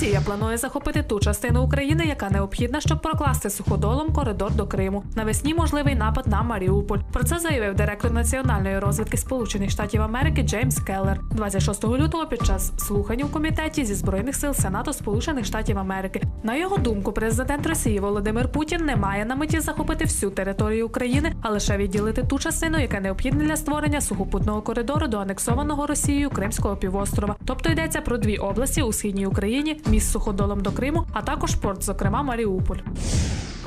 Росія планує захопити ту частину України, яка необхідна, щоб прокласти суходолом коридор до Криму. Навесні можливий напад на Маріуполь. Про це заявив директор національної розвідки Сполучених Штатів Америки Джеймс Келлер 26 лютого під час слухань у комітеті зі збройних сил Сенату Сполучених Штатів Америки. На його думку, президент Росії Володимир Путін не має на меті захопити всю територію України, а лише відділити ту частину, яка необхідна для створення сухопутного коридору до анексованого Росією Кримського півострова. Тобто йдеться про дві області у східній Україні, міст суходолом до Криму, а також порт, зокрема Маріуполь.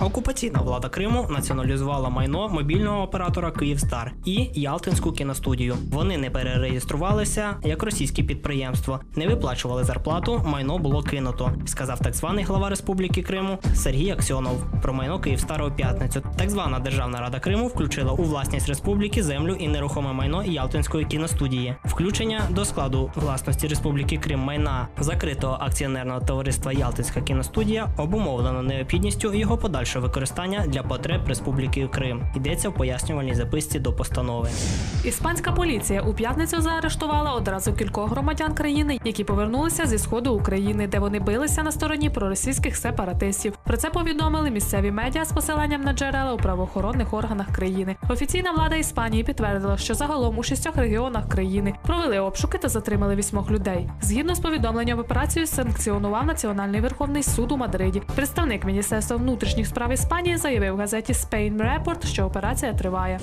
Окупаційна влада Криму націоналізувала майно мобільного оператора Київстар і Ялтинську кіностудію. Вони не перереєструвалися як російське підприємство, не виплачували зарплату. Майно було кинуто, сказав так званий глава Республіки Криму Сергій Аксьонов про майно Київстара у п'ятницю. Так звана Державна рада Криму включила у власність республіки землю і нерухоме майно Ялтинської кіностудії. Включення до складу власності Республіки Крим майна закритого акціонерного товариства Ялтинська кіностудія обумовлено необхідністю його подальшого використання для потреб Республіки Крим. Йдеться в пояснювальній записці до постанови. Іспанська поліція у п'ятницю заарештувала одразу кількох громадян країни, які повернулися зі сходу України, де вони билися на стороні проросійських сепаратистів. Про це повідомили місцеві медіа з посиланням на джерела у правоохоронних органах країни. Офіційна влада Іспанії підтвердила, що загалом у шістьох регіонах країни провели обшуки та затримали вісьмох людей. Згідно з повідомленням, операцію санкціонував Національний Верховний суд у Мадриді. Представник Міністерства внутрішніх справ Іспанії заявив газеті Spain Report, що операція триває.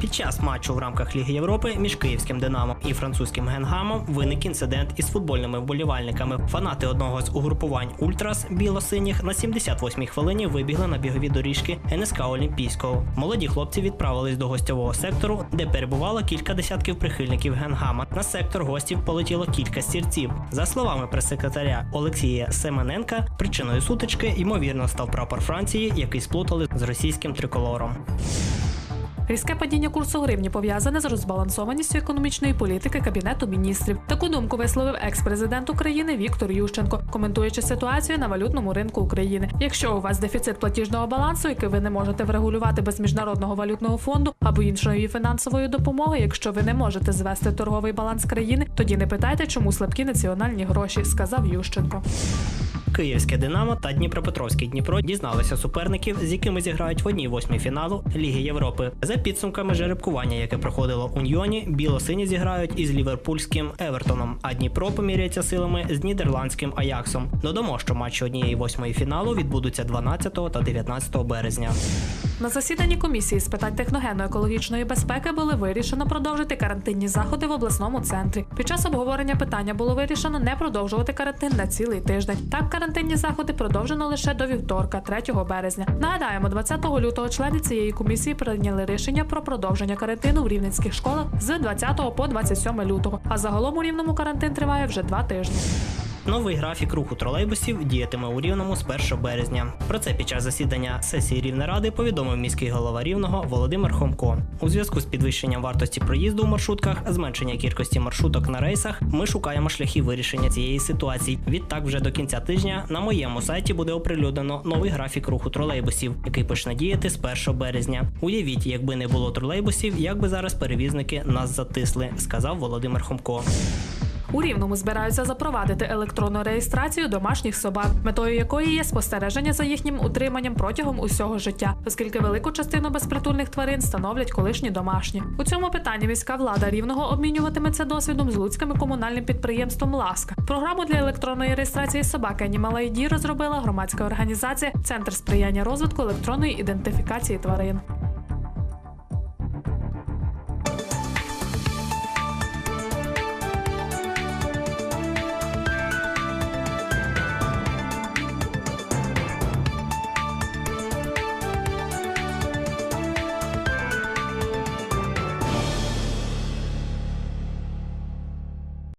Під час матчу в рамках Ліги Європи між київським Динамо і французьким Генгамом виник інцидент із футбольними вболівальниками. Фанати одного з угрупувань Ультрас білосиніх на 78-й хвилині вибігли на бігові доріжки НСК Олімпійського. Молоді хлопці відправились до гостьового сектору, де перебувало кілька десятків прихильників Генгама. На сектор гостів полетіло кілька стільців. За словами прес-секретаря Олексія Семененка, причиною сутички ймовірно став прапор Франції, який сплутали з російським триколором. Різке падіння курсу гривні пов'язане з розбалансованістю економічної політики кабінету міністрів. Таку думку висловив екс-президент України Віктор Ющенко, коментуючи ситуацію на валютному ринку України. Якщо у вас дефіцит платіжного балансу, який ви не можете врегулювати без міжнародного валютного фонду або іншої фінансової допомоги, якщо ви не можете звести торговий баланс країни, тоді не питайте, чому слабкі національні гроші, сказав Ющенко. Київське Динамо та Дніпропетровський Дніпро дізналися суперників, з якими зіграють в одній восьмій фіналу Ліги Європи. За підсумками жеребкування, яке проходило у Ньйоні, білосині зіграють із ліверпульським Евертоном, а Дніпро поміряється силами з нідерландським Аяксом. Додамо, що матчі однієї восьмої фіналу відбудуться 12 та 19 березня. На засіданні комісії з питань техногенно-екологічної безпеки було вирішено продовжити карантинні заходи в обласному центрі. Під час обговорення питання було вирішено не продовжувати карантин на цілий тиждень. Так, карантинні заходи продовжено лише до вівторка, 3 березня. Нагадаємо, 20 лютого члени цієї комісії прийняли рішення про продовження карантину в рівненських школах з 20 по 27 лютого. А загалом у рівному карантин триває вже два тижні. Новий графік руху тролейбусів діятиме у Рівному з 1 березня. Про це під час засідання сесії Рівнеради повідомив міський голова Рівного Володимир Хомко. У зв'язку з підвищенням вартості проїзду у маршрутках, зменшення кількості маршруток на рейсах, ми шукаємо шляхи вирішення цієї ситуації. Відтак, вже до кінця тижня на моєму сайті буде оприлюднено новий графік руху тролейбусів, який почне діяти з 1 березня. Уявіть, якби не було тролейбусів, як би зараз перевізники нас затисли, сказав Володимир Хомко. У рівному збираються запровадити електронну реєстрацію домашніх собак, метою якої є спостереження за їхнім утриманням протягом усього життя, оскільки велику частину безпритульних тварин становлять колишні домашні. У цьому питанні міська влада рівного обмінюватиметься досвідом з луцьким комунальним підприємством Ласка. Програму для електронної реєстрації собак Animal ID розробила громадська організація Центр сприяння розвитку електронної ідентифікації тварин.